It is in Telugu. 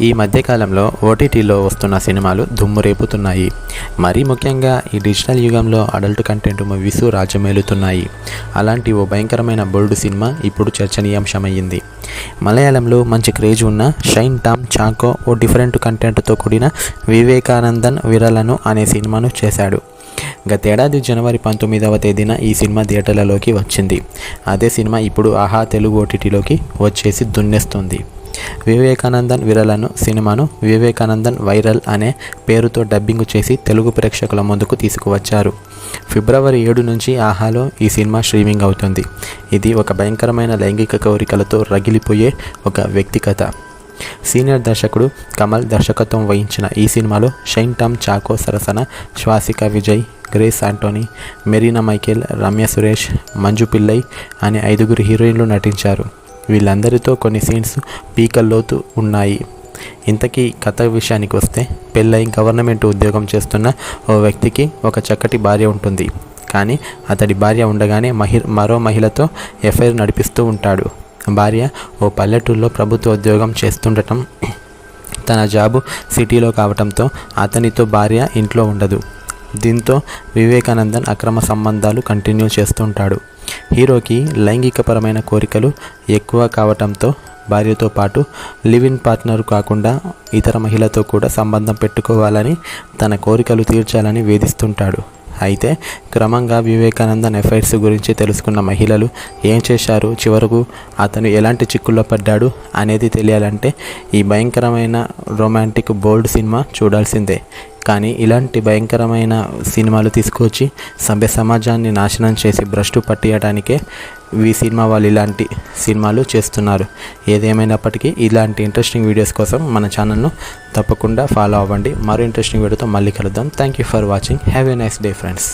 ఈ మధ్యకాలంలో ఓటీటీలో వస్తున్న సినిమాలు దుమ్ము రేపుతున్నాయి. మరీ ముఖ్యంగా ఈ డిజిటల్ యుగంలో అడల్ట్ కంటెంట్ మూవీస్ రాజ్యమేలుతున్నాయి అలాంటి ఓ భయంకరమైన బోల్డ్ సినిమా ఇప్పుడు చర్చనీయాంశమయ్యింది. మలయాళంలో మంచి క్రేజ్ ఉన్న షైన్ టామ్ చాకో ఓ డిఫరెంట్ కంటెంట్తో కూడిన వివేకానందన్ విరలను అనే సినిమాను చేశాడు. గతేడాది జనవరి పంతొమ్మిదవ తేదీన ఈ సినిమా థియేటర్లలోకి వచ్చింది. అదే సినిమా ఇప్పుడు ఆహా తెలుగు ఓటీటీలోకి వచ్చేసి దున్నేస్తుంది. వివేకానందన్ విరలను సినిమాను వివేకానందన్ వైరల్ అనే పేరుతో డబ్బింగ్ చేసి తెలుగు ప్రేక్షకుల ముందుకు తీసుకువచ్చారు. ఫిబ్రవరి ఏడు నుంచి ఆహాలో ఈ సినిమా స్ట్రీమింగ్ అవుతుంది. ఇది ఒక భయంకరమైన లైంగిక కోరికలతో రగిలిపోయే ఒక వ్యక్తి కథ. సీనియర్ దర్శకుడు కమల్ దర్శకత్వం వహించిన ఈ సినిమాలో షైన్ టామ్ చాకో సరసన శ్వాసిక విజయ్ గ్రేస్ ఆంటోనీ మెరీనా మైకేల్ రమ్య సురేష్ మంజు పిల్లై అనే ఐదుగురు హీరోయిన్లు నటించారు. వీళ్ళందరితో కొన్ని సీన్స్ పీకల్లోతు ఉన్నాయి. ఇంతకీ కథ విషయానికి వస్తే పెళ్ళై గవర్నమెంట్ ఉద్యోగం చేస్తున్న ఓ వ్యక్తికి ఒక చక్కటి భార్య ఉంటుంది. కానీ అతడి భార్య ఉండగానే మహి మరో మహిళతో ఎఫ్ఐఆర్ నడిపిస్తూ ఉంటాడు. భార్య ఓ పల్లెటూరులో ప్రభుత్వ ఉద్యోగం చేస్తుండటం తన జాబు సిటీలో కావటంతో అతనితో భార్య ఇంట్లో ఉండదు. దీంతో వివేకానందన్ అక్రమ సంబంధాలు కంటిన్యూ చేస్తుంటాడు హీరోకి లైంగికపరమైన కోరికలు ఎక్కువ కావటంతో భార్యతో పాటు లివ్ ఇన్ పార్ట్నర్ కాకుండా ఇతర మహిళతో కూడా సంబంధం పెట్టుకోవాలని తన కోరికలు తీర్చాలని వేధిస్తుంటాడు. అయితే క్రమంగా వివేకానందన్ ఎఫైర్స్ గురించి తెలుసుకున్న మహిళలు ఏం చేశారు? చివరకు అతను ఎలాంటి చిక్కుల్లో పడ్డాడు అనేది తెలియాలంటే ఈ భయంకరమైన రొమాంటిక్ బోల్డ్ సినిమా చూడాల్సిందే. కానీ ఇలాంటి భయంకరమైన సినిమాలు తీసుకొచ్చి సభ్య సమాజాన్ని నాశనం చేసి భ్రష్టు పట్టియడానికే ఈ సినిమా వాళ్ళు ఇలాంటి సినిమాలు చేస్తున్నారు. ఏదేమైనప్పటికీ ఇలాంటి ఇంట్రెస్టింగ్ వీడియోస్ కోసం మన ఛానల్ను తప్పకుండా ఫాలో అవ్వండి. మరో ఇంట్రెస్టింగ్ వీడియోతో మళ్ళీ కలుద్దాం. Thank you for watching have a nice day friends